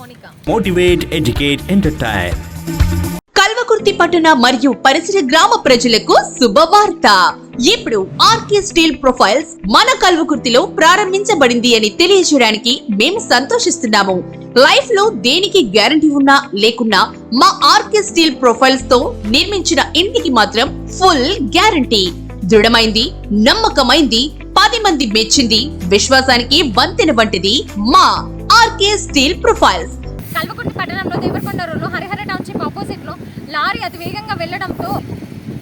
motivate, educate, entertain. Kalwakurthy పట్టణ మరియు పరిసర గ్రామ ప్రజలకు శుభవార్త. ఇప్పుడు ఆర్కే స్టీల్ ప్రొఫైల్స్ మన కల్వకుర్తిలో ప్రారంభించబడింది అని తెలియజేయడానికి మేము సంతోషిస్తున్నాము. లైఫ్లో దేనికి గ్యారంటీ ఉన్నా లేకున్నా మా ఆర్కే స్టీల్ ప్రొఫైల్స్తో నిర్మించిన ఇంటికి మాత్రం ఫుల్ గ్యారంటీ. దృఢమైంది నమ్మకమైంది పది మంది మెచ్చింది విశ్వాసానికి వంతెన వంటిది మా ఆర్కే స్టీల్ ప్రొఫైల్స్. కల్వకుర్తి పట్టణంలో దేవరకొండ రోడ్లో హరిహర టౌన్షిప్ ఆపోజిట్లో లారీ అతి వేగంగా వెళ్ళడంతో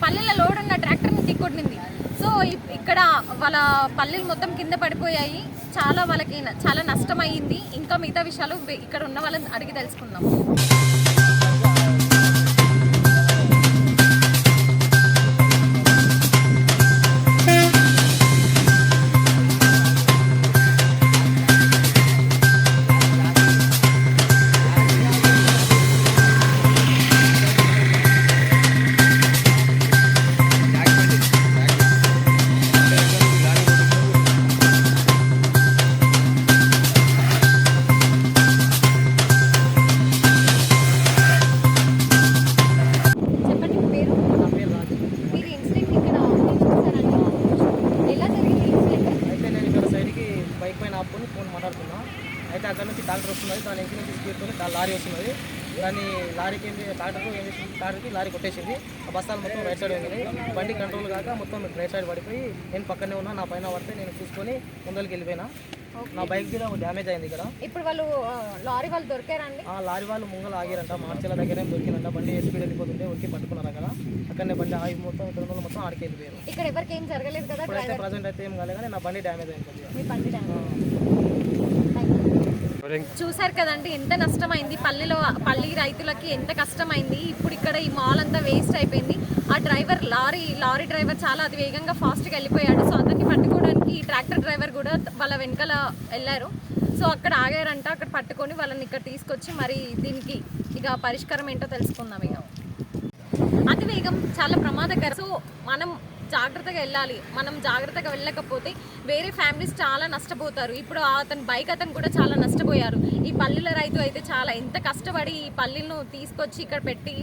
పల్లెల లోడ్ ఉన్న ట్రాక్టర్ని దిక్కొట్టింది సో ఇక్కడ వాళ్ళ పల్లెలు మొత్తం కింద పడిపోయాయి. చాలా వాళ్ళకి చాలా నష్టం అయ్యింది ఇంకా మిగతా విషయాలు ఇక్కడ ఉన్న వాళ్ళని అడిగి తెలుసుకుందాం. ఫోన్ మాట్లాడుతున్నా అయితే అక్కడ నుంచి ట్రాక్టర్ వస్తున్నది. దాని ఇంటి నుంచి స్పీడ్తోనే దా- లారీ వస్తున్నది. దాన్ని లారీకి ఏంటి ట్రాక్టర్ ఏం చేసింది? ట్రాక్టర్కి లారీ కొట్టేసింది. ఆ బస్తాలు మొత్తం రైట్ సైడ్ పోయింది బండి కంట్రోల్ కాక మొత్తం రైట్ సైడ్ పడిపోయి నేను పక్కనే ఉన్నా. నా పైన పడితే నేను చూసుకొని ముందరికి వెళ్ళిపోయినా. నా బైక్ మీద డ్యామేజ్ అయింది ఇక్కడ. ఇప్పుడు వాళ్ళు లారీ వాళ్ళు దొరికారండి ఆ లారీ వాళ్ళు ముంగలు ఆగారంట. మార్చెల దగ్గరే దొరికిందంట. బండి స్పీడ్ వెళ్ళిపోతుంటే ఉరికి పట్టుకున్నారు అక్కడ అక్కడనే బండి ఆగి మొత్తం ఇక్కడ ఉన్న మొత్తం ఆడికి వెళ్ళిపోయారు. ఇక్కడ ఎవరికి ఏం జరగలేదు కదా ప్రజెంట్ అయితే ఏం కాలేదు కానీ నా బండి డ్యామేజ్ అయింది కొద్దిగా. మీ ఇంజనీరింగ్ చూసారు కదండి ఎంత నష్టమైంది? పల్లెలో పల్లి రైతులకి ఎంత కష్టమైంది? ఇప్పుడు ఇక్కడ ఈ మాల్ అంతా వేస్ట్ అయిపోయింది. ఆ డ్రైవర్ లారీ లారీ డ్రైవర్ చాలా అది వేగంగా ఫాస్ట్గా వెళ్ళిపోయాడు. సో అతన్ని పట్టుకోవడానికి ఈ ట్రాక్టర్ డ్రైవర్ కూడా వాళ్ళ వెనకాల వెళ్ళారు. సో అక్కడ ఆగారంట అక్కడ పట్టుకొని వాళ్ళని ఇక్కడ తీసుకొచ్చి మరి దీనికి ఇక పరిష్కారం ఏంటో తెలుసుకుందాం ఇక. అతి వేగం చాలా ప్రమాదకరం. సో మనం జాగ్రత్తగా వెళ్ళాలి. మనం జాగ్రత్తగా వెళ్ళకపోతే వేరే ఫ్యామిలీస్ చాలా నష్టపోతారు. ఇప్పుడు అతని బైక్ అతను కూడా చాలా నష్టపోయారు. ఈ పల్లెల రైతు అయితే చాలా ఎంత కష్టపడి ఈ పల్లెలను తీసుకొచ్చి ఇక్కడ పెట్టి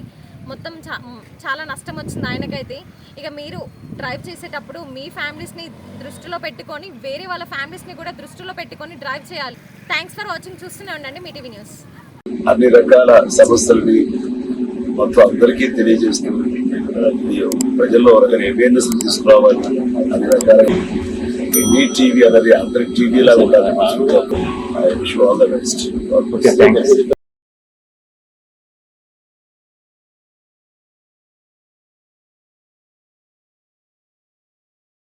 మొత్తం చా చాలా నష్టం వచ్చింది ఆయనకైతే. ఇక మీరు డ్రైవ్ చేసేటప్పుడు మీ ఫ్యామిలీస్ని దృష్టిలో పెట్టుకొని వేరే వాళ్ళ ఫ్యామిలీస్ని కూడా దృష్టిలో పెట్టుకొని డ్రైవ్ చేయాలి. Thanks for watching. చూస్తూనే ఉండండి మీ టీవీ న్యూస్. అన్ని రకాల సమస్యలని మొత్తం అందరికీ తెలియజేస్తూ ప్రజల్లో ఒక అవేర్నెస్ తీసుకురావాలి అన్ని రకాలుగా మీ టీవీ అనేది అందరి టీవీ లాగా ఉండాలి I wish all the best